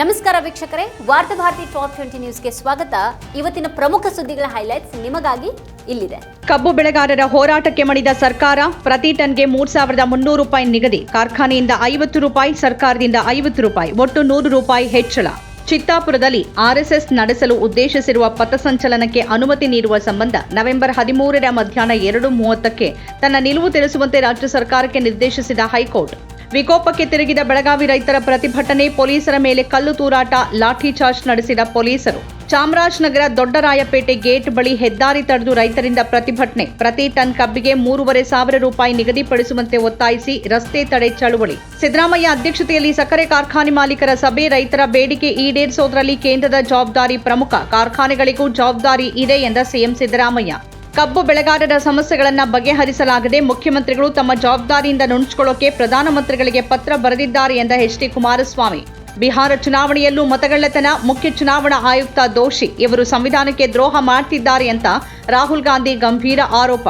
ನಮಸ್ಕಾರ ವೀಕ್ಷಕರೇ, ವಾರ್ತಾ ಭಾರತಿ ಟಾಪ್ ಟ್ವೆಂಟಿ ನ್ಯೂಸ್ಗೆ ಸ್ವಾಗತ. ಇವತ್ತಿನ ಪ್ರಮುಖ ಸುದ್ದಿಗಳ ಹೈಲೈಟ್ಸ್ ನಿಮಗಾಗಿ ಇಲ್ಲಿದೆ. ಕಬ್ಬು ಬೆಳೆಗಾರರ ಹೋರಾಟಕ್ಕೆ ಮಣಿದ ಸರ್ಕಾರ ಪ್ರತಿ ಟನ್ಗೆ ಮೂರ್ ಸಾವಿರದ ಮುನ್ನೂರು ರೂಪಾಯಿ ನಿಗದಿ. ಕಾರ್ಖಾನೆಯಿಂದ ಐವತ್ತು ರೂಪಾಯಿ, ಸರ್ಕಾರದಿಂದ ಐವತ್ತು ರೂಪಾಯಿ, ಒಟ್ಟು ನೂರು ರೂಪಾಯಿ ಹೆಚ್ಚಳ. ಚಿತ್ತಾಪುರದಲ್ಲಿ ಆರ್ಎಸ್ಎಸ್ ನಡೆಸಲು ಉದ್ದೇಶಿಸಿರುವ ಪಥಸಂಚಲನಕ್ಕೆ ಅನುಮತಿ ನೀಡುವ ಸಂಬಂಧ ನವೆಂಬರ್ ಹದಿಮೂರರ ಮಧ್ಯಾಹ್ನ ಎರಡು ಮೂವತ್ತಕ್ಕೆ ತನ್ನ ನಿಲುವು ತಿಳಿಸುವಂತೆ ರಾಜ್ಯ ಸರ್ಕಾರಕ್ಕೆ ನಿರ್ದೇಶಿಸಿದ ಹೈಕೋರ್ಟ್. ವಿಕೋಪಕ್ಕೆ ತಿರುಗಿದ ಬೆಳಗಾವಿ ರೈತರ ಪ್ರತಿಭಟನೆ, ಪೊಲೀಸರ ಮೇಲೆ ಕಲ್ಲು ತೂರಾಟ, ಲಾಠಿ ಚಾರ್ಜ್ ನಡೆಸಿದ ಪೊಲೀಸರು. ಚಾಮರಾಜನಗರ ದೊಡ್ಡರಾಯಪೇಟೆ ಗೇಟ್ ಬಳಿ ಹೆದ್ದಾರಿ ತಡೆದು ರೈತರಿಂದ ಪ್ರತಿಭಟನೆ. ಪ್ರತಿ ಟನ್ ಕಬ್ಬಿಗೆ ಮೂರುವರೆ ಸಾವಿರ ರೂಪಾಯಿ ನಿಗದಿಪಡಿಸುವಂತೆ ಒತ್ತಾಯಿಸಿ ರಸ್ತೆ ತಡೆ ಚಳುವಳಿ. ಸಿದ್ದರಾಮಯ್ಯ ಅಧ್ಯಕ್ಷತೆಯಲ್ಲಿ ಸಕ್ಕರೆ ಕಾರ್ಖಾನೆ ಮಾಲೀಕರ ಸಭೆ, ರೈತರ ಬೇಡಿಕೆ ಈಡೇರಿಸೋದರಲ್ಲಿ ಕೇಂದ್ರದ ಜವಾಬ್ದಾರಿ ಪ್ರಮುಖ. ಕಾರ್ಖಾನೆಗಳಿಗೂ ಜವಾಬ್ದಾರಿ ಇದೆ ಎಂದ ಸಿಎಂ ಸಿದ್ದರಾಮಯ್ಯ. ಕಬ್ಬು ಬೆಳೆಗಾರರ ಸಮಸ್ಯೆಗಳನ್ನು ಬಗೆಹರಿಸಲಾಗದೆ ಮುಖ್ಯಮಂತ್ರಿಗಳು ತಮ್ಮ ಜವಾಬ್ದಾರಿಯಿಂದ ನುಣುಚಿಕೊಳ್ಳೋಕೆ ಪ್ರಧಾನಮಂತ್ರಿಗಳಿಗೆ ಪತ್ರ ಬರೆದಿದ್ದಾರೆ ಎಂದ ಎಚ್ ಡಿ ಕುಮಾರಸ್ವಾಮಿ. ಬಿಹಾರ ಚುನಾವಣೆಯಲ್ಲೂ ಮತಗಳ್ಳತನ, ಮುಖ್ಯ ಚುನಾವಣಾ ಆಯುಕ್ತ ದೋಷಿ ಇವರು ಸಂವಿಧಾನಕ್ಕೆ ದ್ರೋಹ ಮಾಡ್ತಿದ್ದಾರೆ ಅಂತ ರಾಹುಲ್ ಗಾಂಧಿ ಗಂಭೀರ ಆರೋಪ.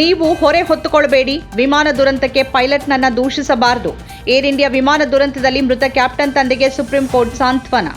ನೀವು ಹೊರೆ ಹೊತ್ತುಕೊಳ್ಬೇಡಿ, ವಿಮಾನ ದುರಂತಕ್ಕೆ ಪೈಲಟ್ನನ್ನ ದೂಷಿಸಬಾರದು. ಏರ್ ಇಂಡಿಯಾ ವಿಮಾನ ದುರಂತದಲ್ಲಿ ಮೃತ ಕ್ಯಾಪ್ಟನ್ ತಂದೆಗೆ ಸುಪ್ರೀಂ ಕೋರ್ಟ್ ಸಾಂತ್ವನ.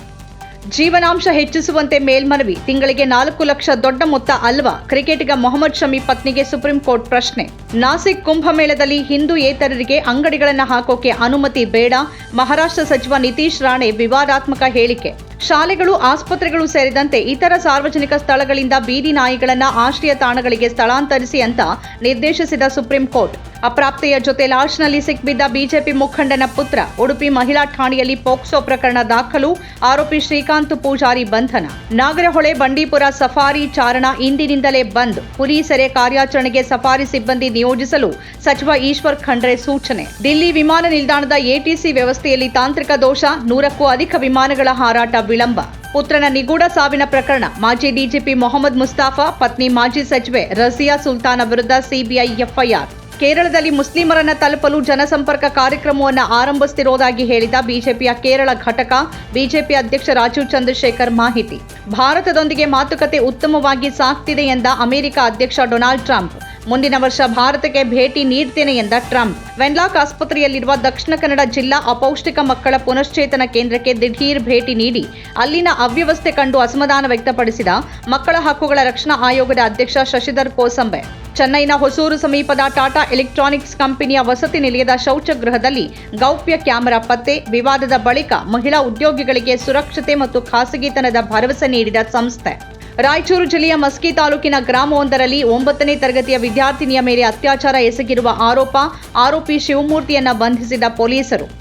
ಜೀವನಾಂಶ ಹೆಚ್ಚಿಸುವಂತೆ ಮೇಲ್ಮನವಿ. ತಿಂಗಳಿಗೆ ನಾಲ್ಕು ಲಕ್ಷ ದೊಡ್ಡ ಮೊತ್ತ ಅಲ್ವಾ? ಕ್ರಿಕೆಟಿಗ ಮೊಹಮ್ಮದ್ ಶಮಿ ಪತ್ನಿಗೆ ಸುಪ್ರೀಂ ಕೋರ್ಟ್ ಪ್ರಶ್ನೆ. ನಾಸಿಕ್ ಕುಂಭಮೇಳದಲ್ಲಿ ಹಿಂದೂ ಏತರರಿಗೆ ಅಂಗಡಿಗಳನ್ನು ಹಾಕೋಕೆ ಅನುಮತಿ ಬೇಡ. ಮಹಾರಾಷ್ಟ್ರ ಸಚಿವ ನಿತೀಶ್ ರಾಣೆ ವಿವಾದಾತ್ಮಕ ಹೇಳಿಕೆ. ಶಾಲೆಗಳು, ಆಸ್ಪತ್ರೆಗಳು ಸೇರಿದಂತೆ ಇತರ ಸಾರ್ವಜನಿಕ ಸ್ಥಳಗಳಿಂದ ಬೀದಿ ನಾಯಿಗಳನ್ನು ಆಶ್ರಯ ತಾಣಗಳಿಗೆ ಸ್ಥಳಾಂತರಿಸಿ ಅಂತ ನಿರ್ದೇಶಿಸಿದ ಸುಪ್ರೀಂ ಕೋರ್ಟ್. ಅಪ್ರಾಪ್ತೆಯ ಜೊತೆ ಲಾಡ್ಜ್ನಲ್ಲಿ ಸಿಕ್ಕಿದ್ದ ಬಿಜೆಪಿ ಮುಖಂಡನ ಪುತ್ರ, ಉಡುಪಿ ಮಹಿಳಾ ಠಾಣೆಯಲ್ಲಿ ಪೋಕ್ಸೋ ಪ್ರಕರಣ ದಾಖಲು, ಆರೋಪಿ ಶ್ರೀಕಾಂತ್ ಪೂಜಾರಿ ಬಂಧನ. ನಾಗರಹೊಳೆ, ಬಂಡೀಪುರ ಸಫಾರಿ ಚಾರಣ ಇಂದಿನಿಂದಲೇ ಬಂದ್. ಪುರಿ ಸೆರೆ ಕಾರ್ಯಾಚರಣೆಗೆ ಸಫಾರಿ ಸಿಬ್ಬಂದಿ ನಿಯೋಜಿಸಲು ಸಚಿವ ಈಶ್ವರ್ ಖಂಡ್ರೆ ಸೂಚನೆ. ದಿಲ್ಲಿ ವಿಮಾನ ನಿಲ್ದಾಣದ ಎಟಿಸಿ ವ್ಯವಸ್ಥೆಯಲ್ಲಿ ತಾಂತ್ರಿಕ ದೋಷ, ನೂರಕ್ಕೂ ಅಧಿಕ ವಿಮಾನಗಳ ಹಾರಾಟ ವಿಳಂಬ. ಪುತ್ರನ ನಿಗೂಢ ಸಾವಿನ ಪ್ರಕರಣ. ಮಾಜಿ ಡಿಜಿಪಿ ಮೊಹಮ್ಮದ್ ಮುಸ್ತಾಫಾ, ಪತ್ನಿ ಮಾಜಿ ಸಚಿವೆ ರಜಿಯಾ ಸುಲ್ತಾನ ವಿರುದ್ಧ ಸಿಬಿಐ ಎಫ್ಐಆರ್. ಕೇರಳದಲ್ಲಿ ಮುಸ್ಲಿಮರನ್ನ ತಲುಪಲು ಜನಸಂಪರ್ಕ ಕಾರ್ಯಕ್ರಮವನ್ನು ಆರಂಭಿಸುತ್ತಿರುವುದಾಗಿ ಹೇಳಿದ ಬಿಜೆಪಿಯ ಕೇರಳ ಘಟಕ, ಬಿಜೆಪಿ ಅಧ್ಯಕ್ಷ ರಾಜೀವ್ ಚಂದ್ರಶೇಖರ್ ಮಾಹಿತಿ. ಭಾರತದೊಂದಿಗೆ ಮಾತುಕತೆ ಉತ್ತಮವಾಗಿ ಸಾಗ್ತಿದೆ ಎಂದ ಅಮೆರಿಕ ಅಧ್ಯಕ್ಷ ಡೊನಾಲ್ಡ್ ಟ್ರಂಪ್. ಮುಂದಿನ ವರ್ಷ ಭಾರತಕ್ಕೆ ಭೇಟಿ ನೀಡ್ತೇನೆ ಎಂದ ಟ್ರಂಪ್. ವೆನ್ಲಾಕ್ ಆಸ್ಪತ್ರೆಯಲ್ಲಿರುವ ದಕ್ಷಿಣ ಕನ್ನಡ ಜಿಲ್ಲಾ ಅಪೌಷ್ಟಿಕ ಮಕ್ಕಳ ಪುನಶ್ಚೇತನ ಕೇಂದ್ರಕ್ಕೆ ದಿಢೀರ್ ಭೇಟಿ ನೀಡಿ ಅಲ್ಲಿನ ಅವ್ಯವಸ್ಥೆ ಕಂಡು ಅಸಮಾಧಾನ ವ್ಯಕ್ತಪಡಿಸಿದ ಮಕ್ಕಳ ಹಕ್ಕುಗಳ ರಕ್ಷಣಾ ಆಯೋಗದ ಅಧ್ಯಕ್ಷ ಶಶಿಧರ್ ಕೋಸಂಬೆ. ಚೆನ್ನೈನ ಹೊಸೂರು ಸಮೀಪದ ಟಾಟಾ ಎಲೆಕ್ಟ್ರಾನಿಕ್ಸ್ ಕಂಪನಿಯ ವಸತಿ ನಿಲಯದ ಶೌಚಗೃಹದಲ್ಲಿ ಗೌಪ್ಯ ಕ್ಯಾಮೆರಾ ಪತ್ತೆ, ವಿವಾದದ ಬಳಿಕ ಮಹಿಳಾ ಉದ್ಯೋಗಿಗಳಿಗೆ ಸುರಕ್ಷತೆ ಮತ್ತು ಖಾಸಗಿತನದ ಭರವಸೆ ನೀಡಿದ ಸಂಸ್ಥೆ. ರಾಯಚೂರು ಜಿಲ್ಲೆಯ ಮಸ್ಕಿ ತಾಲೂಕಿನ ಗ್ರಾಮವೊಂದರಲ್ಲಿ ಒಂಬತ್ತನೇ ತರಗತಿಯ ವಿದ್ಯಾರ್ಥಿನಿಯ ಮೇಲೆ ಅತ್ಯಾಚಾರ ಎಸಗಿರುವ ಆರೋಪ, ಆರೋಪಿ ಶಿವಮೂರ್ತಿಯನ್ನ ಬಂಧಿಸಿದ ಪೊಲೀಸರು.